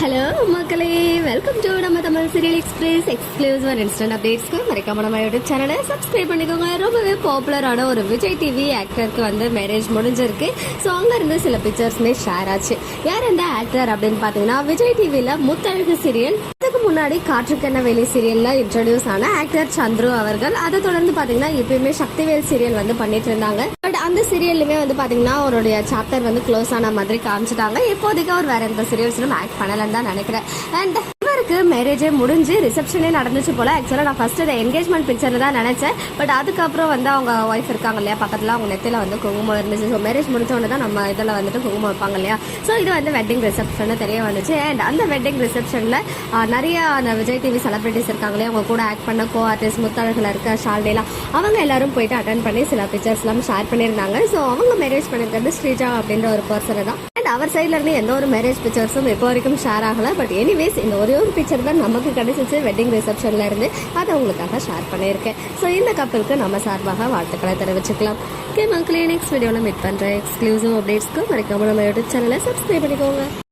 Hello மக்களே. Welcome to நம்ம Tamil serial express exclusive and instant அப்டேட்ஸ்க்கு மறக்காம நம்ம யூடியூப் சேனலை சப்ஸ்கிரைப் பண்ணிக்கோங்க. ரொம்பவே பாப்புலரான ஒரு விஜய் டிவி ஆக்டருக்கு வந்து மேரேஜ் முடிஞ்சிருக்கு. ஸோ அங்கேருந்து சில பிக்சர்ஸ்மே ஷேர் ஆச்சு. யார் இந்த ஆக்டர் அப்படின்னு பார்த்தீங்கன்னா விஜய் டிவியில் முத்தழகு சீரியல் முன்னாடி காற்றுக்கென்ன வேலி சீரியல்ல இன்ட்ரடியூஸ் ஆன ஆக்டர் சந்துரு அவர்கள். அதை தொடர்ந்து பாத்தீங்கன்னா எப்பயுமே சக்திவேல் சீரியல் வந்து பண்ணிட்டு இருந்தாங்க. பட் அந்த சீரியல்லுமே வந்து பாத்தீங்கன்னா அவருடைய சாப்டர் வந்து க்ளோஸ் ஆன மாதிரி காமிச்சிட்டாங்க. இப்போதைக்கு அவர் வேற எந்த சீரியல்ஸ்லும் ஆக்ட் பண்ணலன்னு தான் நினைக்கிறேன். அண்ட் எனக்கு மேரேஜே முடிஞ்சு ரிசப்ஷனே நடந்துச்சு போல. ஆக்சுவலாக நான் ஃபர்ஸ்ட் அதை என்கேஜ்மெண்ட் பிக்சர் தான் நினைச்சேன். பட் அதுக்கப்புறம் வந்து அவங்க ஒய்ஃப் இருக்காங்க இல்லையா பக்கத்தில் அவங்க நெத்தில வந்து குங்குமம் இருந்துச்சு. ஸோ மேரேஜ் முடிச்ச தான் நம்ம இதில் வந்துட்டு குங்குமம் வைப்பாங்க இல்லையா? ஸோ இது வந்து வெட்டிங் ரிசப்ஷன் தெரிய வந்துச்சு. அண்ட் அந்த வெட்டிங் ரிசப்ஷனில் நிறைய அந்த விஜய் டிவி செலிபிரிட்டிஸ் இருக்காங்க இல்லையா? அவங்க கூட ஆக்ட் பண்ண கோ ஆர்டிஸ்ட் முத்தழகில் இருக்க ஷால்டேலாம் அவங்க எல்லாரும் போயிட்டு அட்டன் பண்ணி சில பிக்சர்ஸ்லாம் ஷேர் பண்ணியிருந்தாங்க. ஸோ அவங்க மேரேஜ் பண்ணியிருக்கிறது ஸ்ரீஜா அப்படின்ற ஒரு பர்சனை தான். அண்ட் அவர் சைட்ல இருந்து எந்த ஒரு மேரேஜ் பிக்சர்ஸும் இப்போ வரைக்கும் ஷேர் ஆகல. பட் எனிவேஸ் இந்த ஒரே ஒரு பிக்சர் தான் நமக்கு கிடைச்சிச்சு வெட்டிங் ரிசப்ஷன்ல இருந்து. அதை உங்களுக்காக ஷேர் பண்ணியிருக்கேன். ஸோ இந்த கப்பலுக்கு நம்ம சார்பாக வாழ்த்துக்களை தெரிவிச்சுக்கலாம். ஓகே மக்களே நெக்ஸ்ட் வீடியோவில் மீட் பண்ணுறேன் எக்ஸ்க்ளூசிவ் அப்டேட்ஸ்க்கு மறக்காம நம்ம யூடியூப் சேனலை சப்ஸ்கிரைப் பண்ணிக்கோங்க.